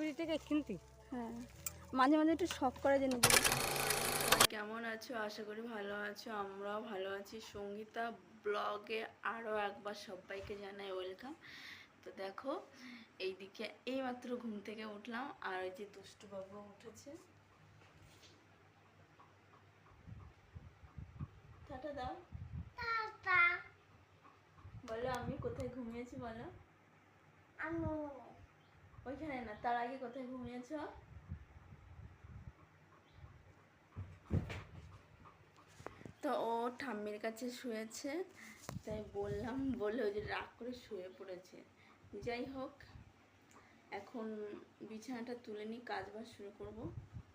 কুড়ি টাকা কিনতি? হ্যাঁ। মাঝে মাঝে একটু শখ করে যে কেমন আছো? আশা করি ভালো আছো। আমরাও ভালো আছি। সঙ্গীতা ব্লগে আরও একবার সবাইকে জানাই ওয়েলকাম তো দেখো এইদিকে এইমাত্র ঘুম থেকে উঠলাম। আর ওই যে দুষ্টু বাবু উঠেছে। টাটা দাও। বলো আমি কোথায় ঘুমিয়েছি বলো। ওইখানে না, তার আগে কোথায় ঘুমিয়েছো? তো ও ঠাম্মির কাছে শুয়েছে, তাই বললাম, বলে ওই যে রাগ করে শুয়ে পড়েছে। যাই হোক, এখন বিছানাটা তুলে নিই কাজ বাজ শুরু করব।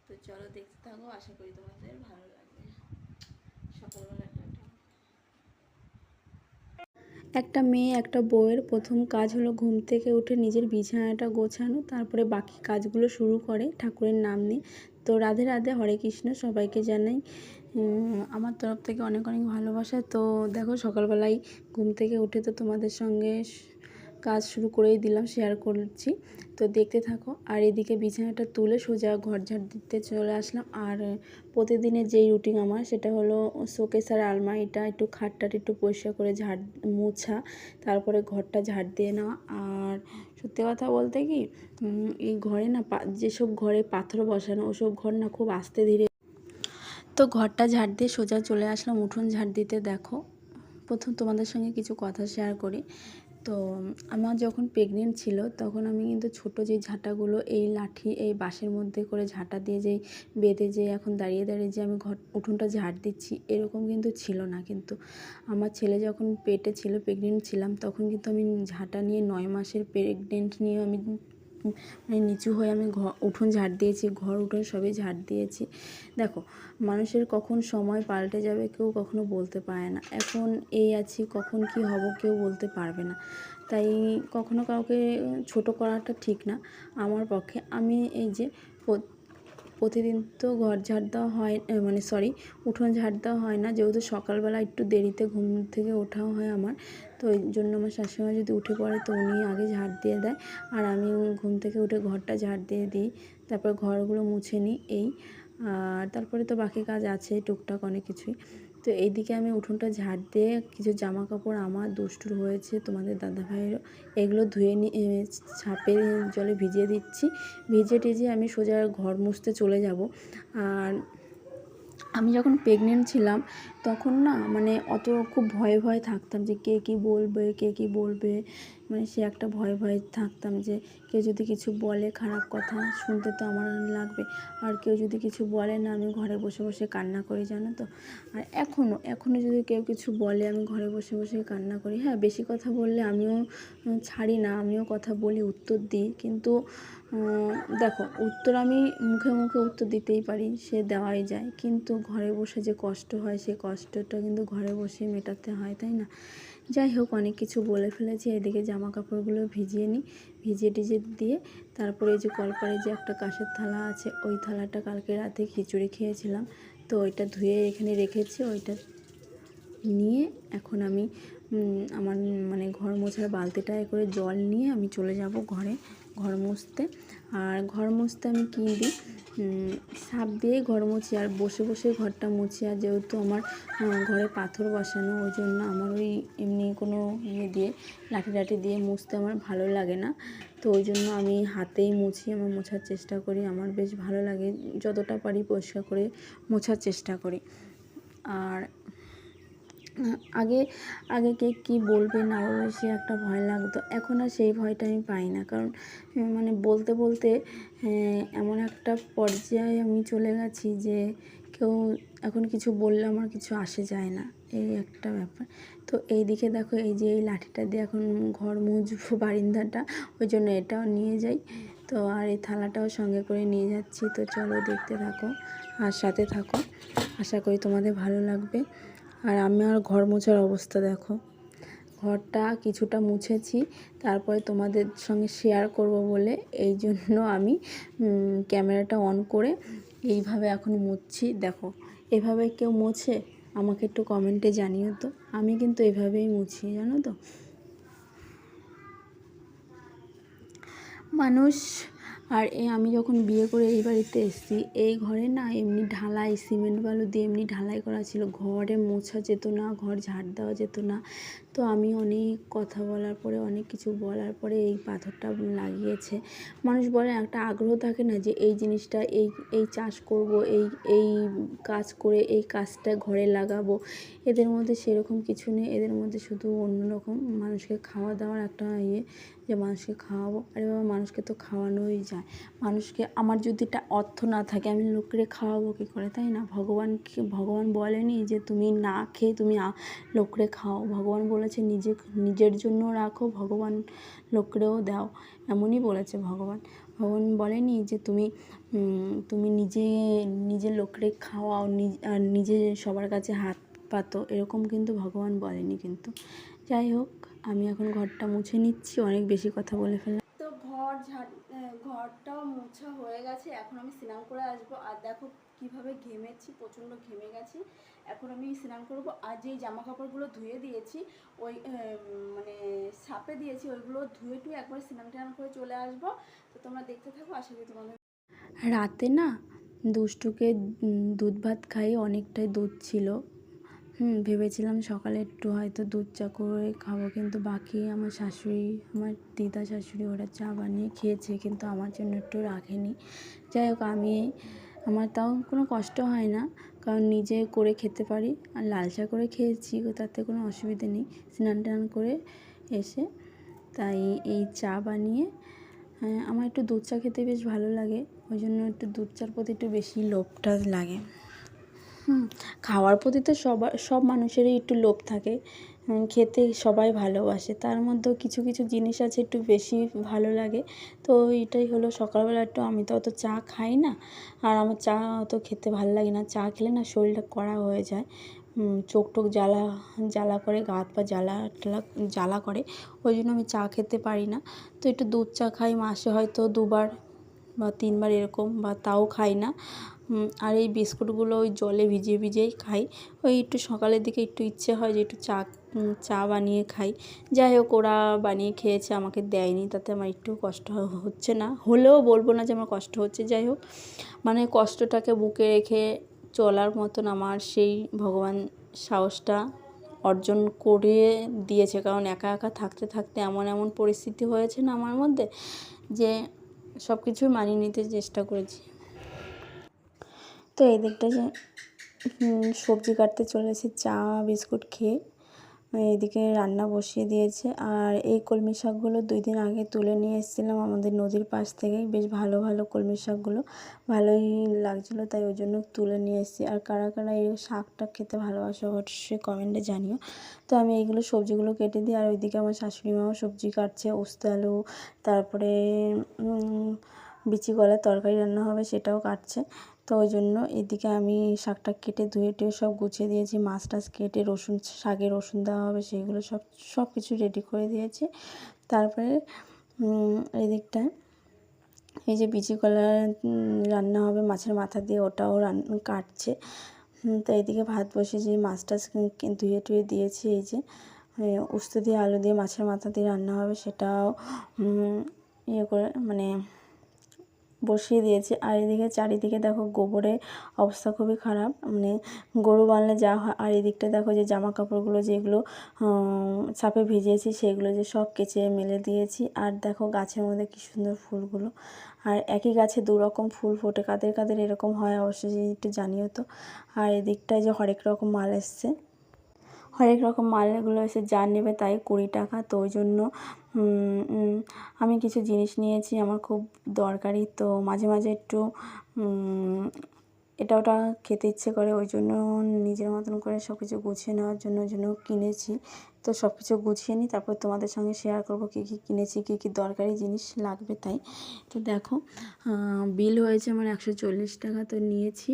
তো চলো দেখতে থাকো, আশা করি তোমাদের ভালো লাগবে। সকালবেলা টাটা একটা মেয়ে, একটা বউয়ের প্রথম কাজ হলো ঘুম থেকে উঠে নিজের বিছানাটা গোছানো, তারপরে বাকি কাজগুলো শুরু করে ঠাকুরের নাম নিয়ে। তো রাধে রাধে, হরে কৃষ্ণ, সবাইকে জানাই আমার তরফ থেকে অনেক অনেক ভালোবাসা। তো দেখো সকালবেলায় ঘুম থেকে উঠে তো তোমাদের সঙ্গে কাজ শুরু করেই দিলাম শেয়ার করছি। তো দেখতে থাকো, আর এদিকে বিছানাটা তুলে সোজা ঘর ঝাড় দিতে চলে আসলাম। আর প্রতিদিনের যেই রুটিন আমার, সেটা হলো শোকেস আর আলমারিটা একটু খাটটাট একটু পরিষ্কার করে ঝাড়, মোছা, তারপরে ঘরটা ঝাড় দিয়ে নেওয়া। আর সত্যি কথা বলতে কি এই ঘরে না যেসব ঘরে পাথর বসানো, ওসব ঘর না খুব আস্তে ধীরে তো ঘরটা ঝাড় দিয়ে সোজা চলে আসলাম। উঠোন ঝাড় দিতে দেখো। প্রথম তোমাদের সঙ্গে কিছু কথা শেয়ার করি। তো আমার যখন প্রেগনেন্ট ছিল, তখন আমি কিন্তু ছোট যে ঝাঁটাগুলো, এই লাঠি, এই বাঁশের মধ্যে করে ঝাঁটা দিয়ে যেই বেঁধে যে এখন দাঁড়িয়ে দাঁড়িয়ে যে আমি ঘর, উঠোনটা ঝাড় দিচ্ছি, এরকম কিন্তু ছিল না। কিন্তু আমার ছেলে যখন পেটে ছিল প্রেগনেন্ট ছিলাম, তখন কিন্তু আমি ঝাঁটা নিয়ে নয় মাসের প্রেগনেন্ট নিয়ে আমি মানে নিচু হয়ে আমি ঘর উঠোন ঝাড় দিয়েছি, ঘর, উঠোন সবই ঝাড় দিয়েছি। দেখো, মানুষের কখন সময় পাল্টে যাবে কেউ কখনো বলতে পারে না। এখন এই আছি, কখন কি হব কেউ বলতে পারবে না। তাই কখনো কাউকে ছোট করাটা ঠিক না। আমার পক্ষে আমি এই যে প্রতিদিন তো ঘর ঝাড় দেওয়া হয় মানে সরি উঠোন ঝাড় দেওয়া হয় না। যেহেতু সকালবেলা একটু দেরিতে ঘুম থেকে ওঠাও হয় আমার, তো ওই জন্য আমার শাশুমা যদি উঠে পড়ে তো উনি আগে ঝাড় দিয়ে দেয়। আর আমি ঘুম থেকে উঠে ঘরটা ঝাড় দিয়ে দিই, তারপর ঘরগুলো মুছে নিই, এই। আর তারপরে তো বাকি কাজ আছে, টুকটাক অনেক কিছুই। তো এইদিকে আমি উঠোনটা ঝাড় দিয়ে কিছু জামা কাপড় আমার দুষ্টুর হয়েছে, তোমাদের দাদা ভাইয়েরও এগুলো ধুয়ে নিয়ে ছাপে জলে ভিজিয়ে দিচ্ছি। ভিজে টিজে আমি সোজা ঘর মুছতে চলে যাব। আর আমি যখন প্রেগনেন্ট ছিলাম, তখন না মানে অত খুব ভয়ে ভয়ে থাকতাম যে কে কী বলবে, কে কী বলবে। মানে সে একটা ভয়ে ভয়ে থাকতাম যে কেউ যদি কিছু বলে খারাপ কথা শুনতে তো আমার লাগবে। আর কেউ যদি কিছু বলে না, আমি ঘরে বসে বসে কান্না করি, জানো তো? আর এখনও এখনও যদি কেউ কিছু বলে, আমি ঘরে বসে বসে কান্না করি। হ্যাঁ বেশি কথা বললে আমিও ছাড়ি না, আমিও কথা বলি, উত্তর দিই। কিন্তু দেখো, উত্তর আমি মুখে মুখে উত্তর দিতেই পারি, সে দেওয়াই যায়। কিন্তু ঘরে বসে যে কষ্ট হয় সেই কষ্টটা কিন্তু ঘরে বসে মেটাতে হয়, তাই না? যাই হোক, অনেক কিছু বলে ফেলেছি। এদিকে জামা কাপড়গুলো ভিজিয়ে নিই, ভিজিয়ে টিজিয়ে দিয়ে তারপরে এই যে কলপারে যে একটা কাশের থালা আছে, ওই থালাটা কালকে রাতে খিচুড়ি খেয়েছিলাম। তো ওইটা ধুয়ে এখানে রেখেছি, ওইটা নিয়ে এখন আমি আমার মানে ঘর মোছার বালতিটায় করে জল নিয়ে আমি চলে যাব ঘরে ঘর মুছতে। আর ঘর মুছতে আমি কী দিই? সাপ দিয়ে ঘর মুছি আর বসে বসে ঘরটা মুছি। আর যেহেতু আমার ঘরে পাথর বসানো, ওই জন্য আমার ওই এমনি কোনো ইয়ে দিয়ে, লাঠি লাঠি দিয়ে মুছতে আমার ভালো লাগে না। তো ওই জন্য আমি হাতেই মুছি, আমার মোছার চেষ্টা করি। আমার বেশ ভালো লাগে, যতটা পারি পরিষ্কার করে মোছার চেষ্টা করি। আর আগে আগে কে কী বলবে না বলবে সে একটা ভয় লাগতো। এখন আর সেই ভয়টা আমি পাই না। কারণ মানে বলতে বলতে এমন একটা পর্যায়ে আমি চলে গেছি যে কেউ এখন কিছু বললে আমার কিছু আসে যায় না। এই একটা ব্যাপার। তো এই দিকে দেখো, এই যে এই লাঠিটা দিয়ে এখন ঘর মুছবো বারিন্দাটা, ওই জন্য এটাও নিয়ে যাই। তো আর এই থালাটাও সঙ্গে করে নিয়ে যাচ্ছি। তো চলো দেখতে থাকো আর সাথে থাকো। আশা করি তোমাদের ভালো লাগবে। আর আমি আর ঘর মোছার অবস্থা দেখো। ঘরটা কিছুটা মুছেছি, তারপরে তোমাদের সঙ্গে শেয়ার করব বলে এই জন্য আমি ক্যামেরাটা অন করে এইভাবে এখন মুছছি। দেখো, এভাবে কেউ মোছে? আমাকে একটু কমেন্টে জানিও তো। আমি কিন্তু এভাবেই মুছি, জানো তো? মানুষ আর এ আমি যখন বিয়ে করে এই বাড়িতে এসেছি, এই ঘরে না এমনি ঢালাই, সিমেন্ট বালু দিয়ে এমনি ঢালাই করা ছিল। ঘরে মোছা যেত না, ঘর ঝাড় দেওয়া যেত না। তো আমি অনেক কথা বলার পরে, অনেক কিছু বলার পরে এই পাথরটা লাগিয়েছে। মানুষ বলে একটা আগ্রহ থাকে না যে এই জিনিসটা, এই এই চাষ করব, এই এই কাজ করে এই কাজটা ঘরে লাগাবো। এদের মধ্যে সেরকম কিছু নেই। এদের মধ্যে শুধু অন্যরকম মানুষকে খাওয়া দাওয়ার একটা ইয়ে যে মানুষকে খাওয়াবো। আরে বাবা, মানুষকে তো খাওয়ানোই যায়। মানুষকে, আমার যদি একটা অর্থ না থাকে, আমি লোকের খাওয়াবো কী করে? তাই না? ভগবানকে, ভগবান বলেনি যে তুমি না খেয়ে তুমি লোকরে খাও ভগবান বলেছে, নিজে, নিজের জন্য রাখো, ভগবান লোকরেও দাও। এমনই বলেছে ভগবান। ভগবান বলেনি যে তুমি তুমি নিজে নিজের লোকরে খাওয়াও আর নিজে সবার কাছে হাত পাতো, এরকম কিন্তু ভগবান বলেনি কিন্তু। যাই হোক, আমি এখন ঘরটা মুছে নিচ্ছি, অনেক বেশি কথা বলে ফেললাম। তো ঘর ঝাড় ঘরটাও মোছা হয়ে গেছে। এখন আমি স্নান করে আসব। আর দেখো কীভাবে ঘেমেছি, প্রচণ্ড ঘেমে গেছি। এখন আমি স্নান করব। আর যেই জামা কাপড়গুলো ধুয়ে দিয়েছি, ওই মানে সাপে দিয়েছি, ওইগুলো ধুয়ে টুয়ে একবার স্নান টান করে চলে আসব। তো তোমরা দেখতে থাকো, আশা করি তোমাদের রাতে না দুষ্টুকে দুধ ভাত খাইয়ে অনেকটাই দুধ ছিল। হুম ভেবেছিলাম সকালে একটু হয়তো দুধ চা করে খাব কিন্তু বাকি আমার শাশুড়ি আমার দিদা শাশুড়ি ওরা চা বানিয়ে খেয়েছে কিন্তু আমার জন্য একটু রাখেনি। যাই হোক আমি আমার তাও কোনো কষ্ট হয় না কারণ নিজে করে খেতে পারি আর লাল চা করে খেয়েছি তাতে কোনো অসুবিধে নেই। স্নান টান করে এসে তাই এই চা বানিয়ে হ্যাঁ, আমার একটু দুধ চা খেতে বেশ ভালো লাগে ওই জন্য একটু দুধ চার প্রতি একটু বেশি লোভটা লাগে। খাওয়ার প্রতি তো সবার সব মানুষেরই একটু লোভ থাকে। খেতে সবাই ভালোবাসে। তার মধ্যেও কিছু কিছু জিনিস আছে একটু বেশি ভালো লাগে। তো এটাই হলো সকালবেলা একটু আমি তো অত চা খাই না। আর আমার চা অত খেতে ভালো লাগে না। চা খেলে না শরীরটা কড়া হয়ে যায়। চোখ টোক জ্বালা জ্বালা করে গা হাত পা জ্বালা টালা জ্বালা করে। ওই জন্য আমি চা খেতে পারি না। তো একটু দুধ চা খাই মাসে হয়তো দুবার বা তিনবার এরকম বা তাও খাই না। আর এই বিস্কুটগুলো ওই জলে ভিজিয়ে ভিজিয়েই খাই। ওই একটু সকালের দিকে একটু ইচ্ছে হয় যে একটু চা চা বানিয়ে খাই। যাই হোক, ওরা বানিয়ে খেয়েছে, আমাকে দেয়নি, তাতে আমার একটু কষ্ট হচ্ছে না। হলেও বলব না যে আমার কষ্ট হচ্ছে। যাই হোক মানে কষ্টটাকে বুকে রেখে চলার মতন আমার সেই ভগবান সাহসটা অর্জন করে দিয়েছে। কারণ একা একা থাকতে থাকতে এমন এমন পরিস্থিতি হয়েছে না আমার মধ্যে যে সব কিছুই মানিয়ে নিতে চেষ্টা করেছি। তো এই দিকটা যে সবজি কাটতে চলেছি, চা, বিস্কুট খেয়ে। এদিকে রান্না বসিয়ে দিয়েছে। আর এই কলমি শাকগুলো দুই দিন আগে তুলে নিয়ে এসেছিলাম আমাদের নদীর পাশ থেকেই। বেশ ভালো ভালো কলমি শাকগুলো। ভালোই লাগছিল, তাই ওই জন্য তুলে নিয়ে এসেছি। আর কারা কারা এই শাকটা খেতে ভালোবাসো অবশ্যই কমেন্টে জানিও। তো আমি এইগুলো সবজিগুলো কেটে দিই। আর ওইদিকে আমার শাশুড়ি মাও সবজি কাটছে উস্তে আলু, তারপরে বিচি কলার তরকারি রান্না হবে সেটাও কাটছে। তো ওই জন্য এদিকে আমি শাকটা কেটে ধুয়ে টুয়ে সব গুছিয়ে দিয়েছি। মাছ টাছ কেটে রসুন শাকে রসুন দেওয়া হবে সেইগুলো সব সব কিছু রেডি করে দিয়েছি। তারপরে উম, এদিকটায় এই যে বিচি কলা রান্না হবে মাছের মাথা দিয়ে ওটাও রান কাটছে। তো এইদিকে ভাত বসিয়েছি মাছ টাছ ধুয়ে টুয়ে দিয়েছি এই যে উস্ত দিয়ে আলু দিয়ে মাছের মাথা দিয়ে রান্না হবে সেটাও ইয়ে করে মানে বসিয়ে দিয়েছি। আর এদিকে চারিদিকে দেখো গোবরে অবস্থা খুবই খারাপ। মানে গরু বানলে যা হয়, আর এদিকটা দেখো যে জামা কাপড়গুলো যেগুলো চাপে ভিজিয়েছি সেগুলো যে সব কেচে মেলে দিয়েছি। আর দেখো গাছের মধ্যে কি সুন্দর ফুলগুলো। আর একই গাছে দু রকম ফুল ফোটে। কাদের কাদের এরকম হয় অবশ্যই একটু জানিও তো। আর এদিকটায় যে হরেক রকম মাল এসছে। হরেক রকম মালগুলো এসে যা নেবে তাই কুড়ি টাকা। তো ওই জন্য আমি কিছু জিনিস নিয়েছি আমার খুব দরকারি। তো মাঝে মাঝে একটু এটা ওটা খেতে ইচ্ছে করে ওই জন্য নিজের মতন করে সব কিছু গুছিয়ে নেওয়ার জন্য জন্য কিনেছি। তো সব কিছু গুছিয়ে নিই, তারপর তোমাদের সঙ্গে শেয়ার করব কী কী কিনেছি, কী কী দরকারি জিনিস লাগবে তাই। তো দেখো বিল হয়েছে আমার একশো চল্লিশ টাকা, তো নিয়েছি।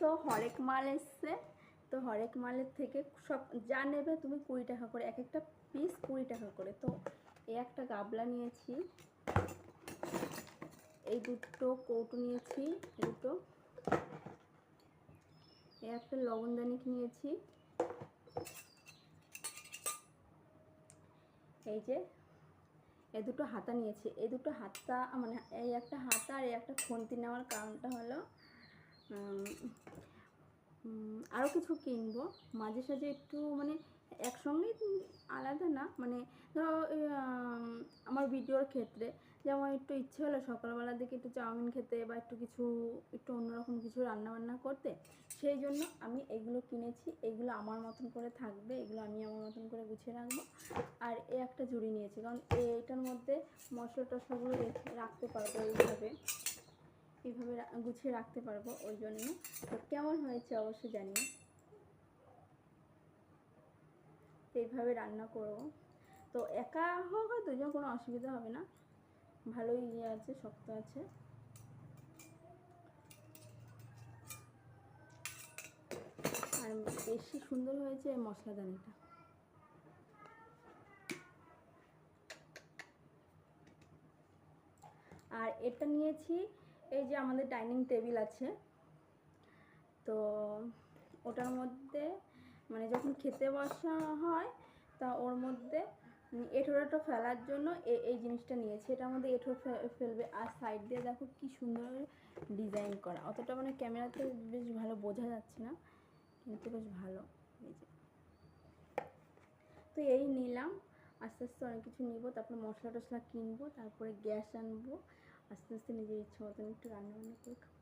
তো হরেক মাল এসছে। তো হরেক মালের থেকে সব যা নেবে তুমি কুড়ি টাকা করে, এক একটা পিস কুড়ি টাকা করে। তো এই একটা গাবলা নিয়েছি। এই দুটো কৌটো নিয়েছি, দুটো। এই একটা লবণদানিক নিয়েছি। এই যে এ দুটো হাতা নিয়েছি। এই দুটো হাতা মানে এই একটা হাতা আর এই একটা খুন্তি নেওয়ার কারণটা হলো আরও কিছু কিনবো। মাঝে সাঝে একটু মানে একসঙ্গেই আলাদা না মানে ধরো আমার ভিডিওর ক্ষেত্রে যেমন একটু ইচ্ছে হলো সকালবেলার দিকে একটু চাউমিন খেতে বা একটু কিছু, একটু অন্যরকম কিছু রান্না বান্না করতে, সেই জন্য আমি এগুলো কিনেছি, এগুলো আমার মতন করে থাকবে, এগুলো আমি আমার মতন করে গুছিয়ে রাখব। আর এ একটা জুড়ি নিয়েছি, কারণ এইটার মধ্যে মশলা টশলাগুলো রাখতে পারব এইভাবে। এইভাবে রা- গুছিয়ে রাখতে পারব, ওই জন্য। তো কেমন হয়েছে অবশ্যই জানি এইভাবে রান্না করব। তো একা হোক আর দুজন, কোনো অসুবিধা হবে না। ভালোই ইয়ে আছে, শক্ত আছে। আর বেশি সুন্দর হয়েছে মশলাদানিটা। আর এটা নিয়েছি এই যে আমাদের ডাইনিং টেবিল আছে। তো ওটার মধ্যে মানে যখন খেতে বসা হয়, তা ওর মধ্যে এঁঠোড়াটা ফেলার জন্য এই জিনিসটা নিয়েছি। এটার মধ্যে এঁঠোড় ফে- ফেলবে। আর সাইড দিয়ে দেখো কি সুন্দর ডিজাইন করা। অতটা মানে ক্যামেরাতে বেশ ভালো বোঝা যাচ্ছে না, কিন্তু বেশ ভালো। এই যে। তো এই নিলাম। আস্তে আস্তে অনেক কিছু নিব। তারপরে মশলা টশলা কিনবো। তারপরে গ্যাস আনব। আস্তে আস্তে নিজের ইচ্ছে মতন একটু রান্না বান্না করে খাব